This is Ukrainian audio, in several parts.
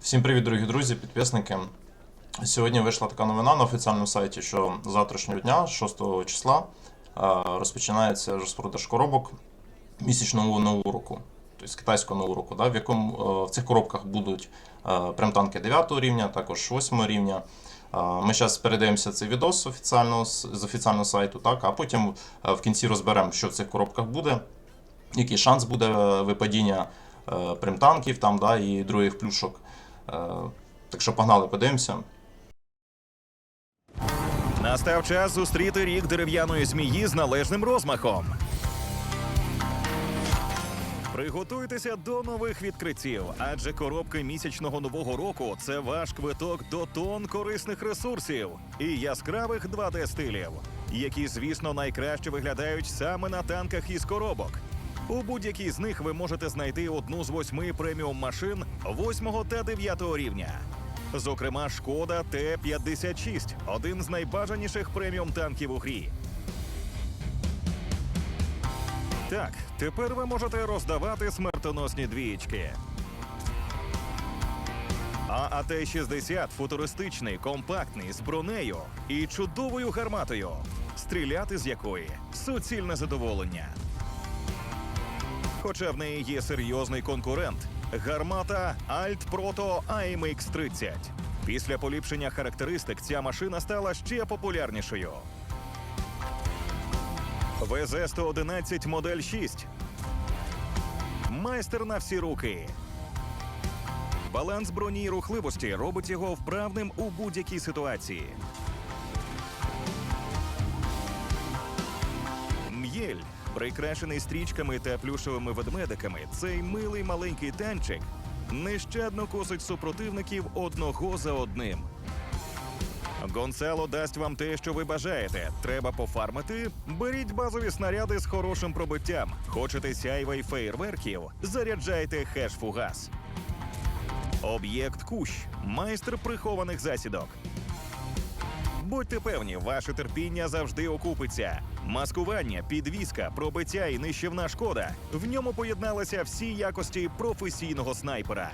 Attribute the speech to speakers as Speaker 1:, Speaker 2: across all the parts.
Speaker 1: Всім привіт, дорогі друзі, підписники. Сьогодні вийшла така новина на офіціальному сайті, що з завтрашнього дня, 6 числа, розпочинається розпродаж коробок місячного нового року, тобто китайського нового року, да, в якому е, в цих коробках будуть е, прем-танки 9 рівня, також 8 рівня. Ми зараз передивимося цей відос офіціально, з офіціального сайту, так, а потім е, в кінці розберемо, що в цих коробках буде, який шанс буде е, випадіння е, прем-танків там, да, і других плюшок. Так що погнали, подивимося.
Speaker 2: Настав час зустріти рік дерев'яної змії з належним розмахом. Приготуйтеся до нових відкриттів, адже коробки місячного нового року це ваш квиток до тонн корисних ресурсів і яскравих 2D-стилів, які, звісно, найкраще виглядають саме на танках із коробок. У будь-якій з них ви можете знайти одну з восьми преміум машин 8 та 9 рівня. Зокрема, Шкода Т-56 один з найбажаніших преміум танків у грі. Так, тепер ви можете роздавати смертоносні двієчки. А АТ-60 футуристичний, компактний, з бронею і чудовою гарматою, стріляти з якої суцільне задоволення. Хоча в неї є серйозний конкурент гармата Alt Proto AMX 30. Після поліпшення характеристик ця машина стала ще популярнішою. ВЗ-111 модель 6. Майстер на всі руки. Баланс броні і рухливості робить його вправним у будь-якій ситуації. М'єль, прикрашений стрічками та плюшовими ведмедиками, цей милий маленький танчик нещадно косить супротивників одного за одним. Гонсало дасть вам те, що ви бажаєте. Треба пофармити. Беріть базові снаряди з хорошим пробиттям. Хочете сяйва й фейерверків? Заряджайте хеш-фугас. Об'єкт Кущ майстер прихованих засідок. Будьте певні, ваше терпіння завжди окупиться. Маскування, підвізка, пробиття і нищівна шкода. В ньому поєдналися всі якості професійного снайпера.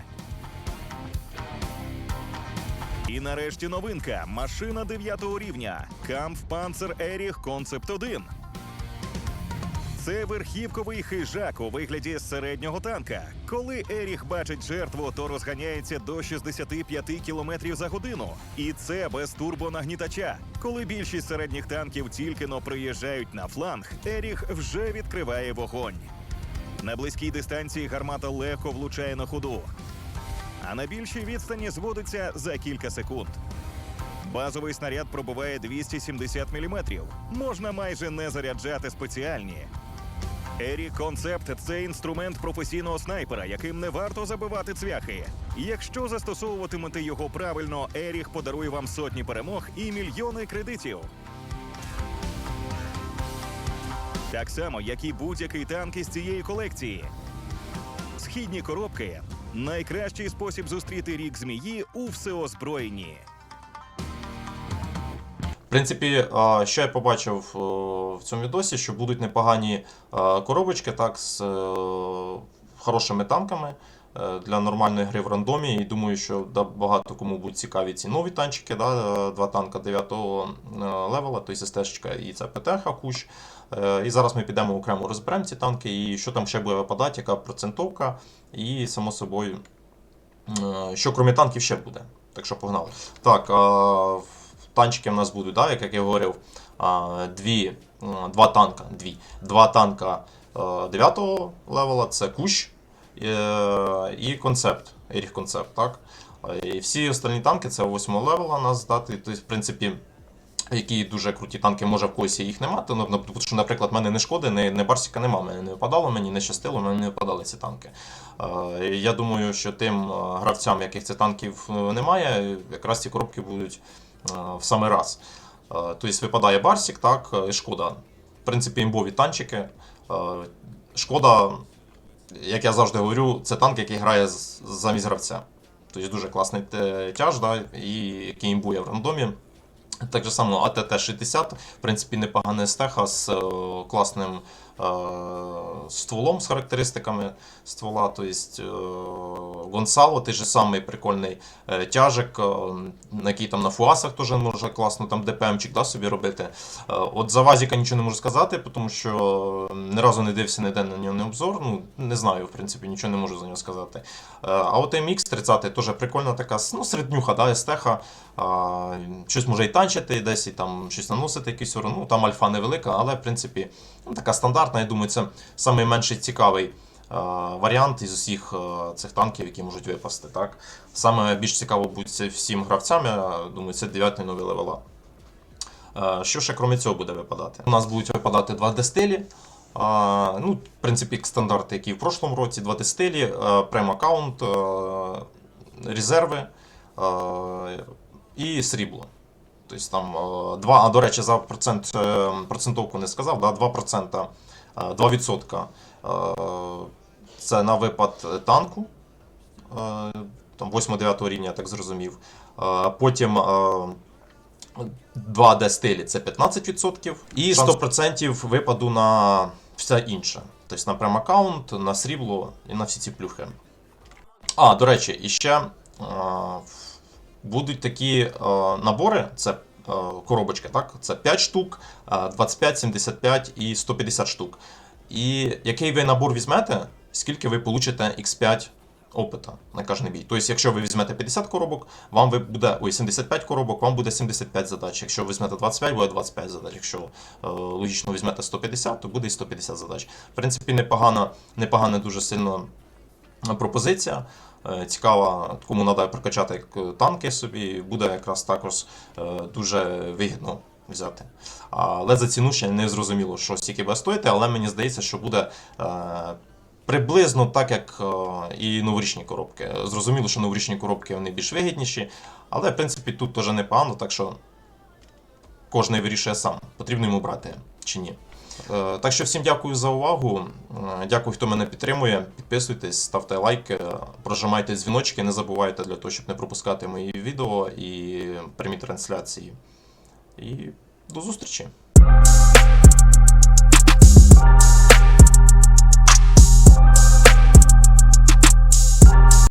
Speaker 2: І нарешті новинка машина 9 рівня Kampfpanzer Erich Concept 1. Це верхівковий хижак у вигляді середнього танка. Коли Еріх бачить жертву, то розганяється до 65 км за годину. І це без турбонагнітача. Коли більшість середніх танків тільки но приїжджають на фланг, Еріх вже відкриває вогонь. На близькій дистанції гармата легко влучає на ходу, а на більшій відстані зводиться за кілька секунд. Базовий снаряд пробиває 270 мм. Можна майже не заряджати спеціальні. Ері Концепт це інструмент професійного снайпера, яким не варто забивати цвяхи. Якщо застосовуватимете його правильно, Еріх подарує вам сотні перемог і мільйони кредитів. Так само, як і будь-який танк із цієї колекції. Східні коробки найкращий спосіб зустріти рік змії у всеозброєнні.
Speaker 1: В принципі, що я побачив е, в цьому відосі, що будуть непогані е, коробочки так, з е, хорошими танками для нормальної гри в рандомі. І думаю, що да, багато кому будуть цікаві ці нові танчики. Да, е, два танка 9 левела, тобто СТ і це ПТХ Кущ. Е, І зараз ми підемо окремо розберемо ці танки, і що там ще буде випадати, яка процентовка, і само собою, е, що крім танків ще буде. Так що погнали. Так, танчики в нас будуть, да, як, я говорив, дві, два танка. Дві. Два танка 9 левела, це кущ е, і концепт. Еріх концепт, так? Е, І всі остальні танки це 8 левела нас здати. Тобто, в принципі, які дуже круті танки, може в когось їх немає. Ну, ну, тому що, наприклад, в мене не шкоди, не, не Барсіка нема, мене не випадало, мені не щастило, мене не випадали ці танки. Е, я думаю, що тим е, гравцям, яких цих танків е, немає, якраз ці коробки будуть е, в самий раз. Е, Тобто випадає Барсік, так, і шкода. В принципі, імбові танчики. Е, Шкода, як я завжди говорю, це танк, який грає замість гравця. Тобто дуже класний тяж, да, і який імбує в рандомі. Так же само АТТ-60, в принципі, непогана стеха з е, класним стволом з характеристиками ствола, тобто е, Гонсало, той же самий прикольний е, тяжик, е, на який там на фуасах теж може класно там ДПМчик да, собі робити. Е, От за Вазіка нічого не можу сказати, тому що ні разу не дивився ніде на нього не обзор. Ну, не знаю, в принципі, нічого не можу за нього сказати. Е, А от MX 30 теж прикольна така, ну, середнюха, да, естеха. Щось може і танчити, десь і там щось наносити, якийсь урон. Ну, там альфа невелика, але в принципі ну, така стандартна. Я думаю, це найменший цікавий е, варіант із усіх е, цих танків, які можуть випасти. Так? Саме більш цікаво буде всім гравцям, я думаю, це 9 новий левела. Е, Що ще крім цього буде випадати? У нас будуть випадати 2D стилі. Ну, в принципі, стандарти, які в прошлому році, 2D стилі, прем аккаунт, резерви і срібло. Тобто там е, 2, а до речі, за процент, е, процентовку не сказав, да, 2%, е, 2% е, це на випад танку. е, Там 8-9 рівня, я так зрозумів. Е, Потім е, 2D стилі це 15%, і 100% випаду на все інше. Тобто на прем-аккаунт, на срібло і на всі ці плюхи. А, до речі, і ще е, будуть такі е, набори, це е, коробочки, так? Це 5 штук, е, 25, 75 і 150 штук. І який ви набор візьмете, скільки ви получите X5 опита на кожний бій. Тобто, якщо ви візьмете 50 коробок, вам буде ой, 75 коробок, вам буде 75 задач. Якщо ви візьмете 25, буде 25 задач. Якщо е, логічно візьмете 150, то буде і 150 задач. В принципі, непогана, непогана дуже сильно пропозиція. Е, Цікава, кому треба прокачати е, танки собі, буде якраз також е, дуже вигідно взяти. Але за ціну ще не зрозуміло, що стільки буде стоїти, але мені здається, що буде приблизно так, як і новорічні коробки. Зрозуміло, що новорічні коробки вони більш вигідніші, але в принципі тут теж непогано, так що кожен вирішує сам, потрібно йому брати чи ні. Е, Так що всім дякую за увагу. Е, Дякую, хто мене підтримує. Підписуйтесь, ставте лайки, прожимайте дзвіночки, не забувайте для того, щоб не пропускати мої відео і прямі трансляції. І до зустрічі!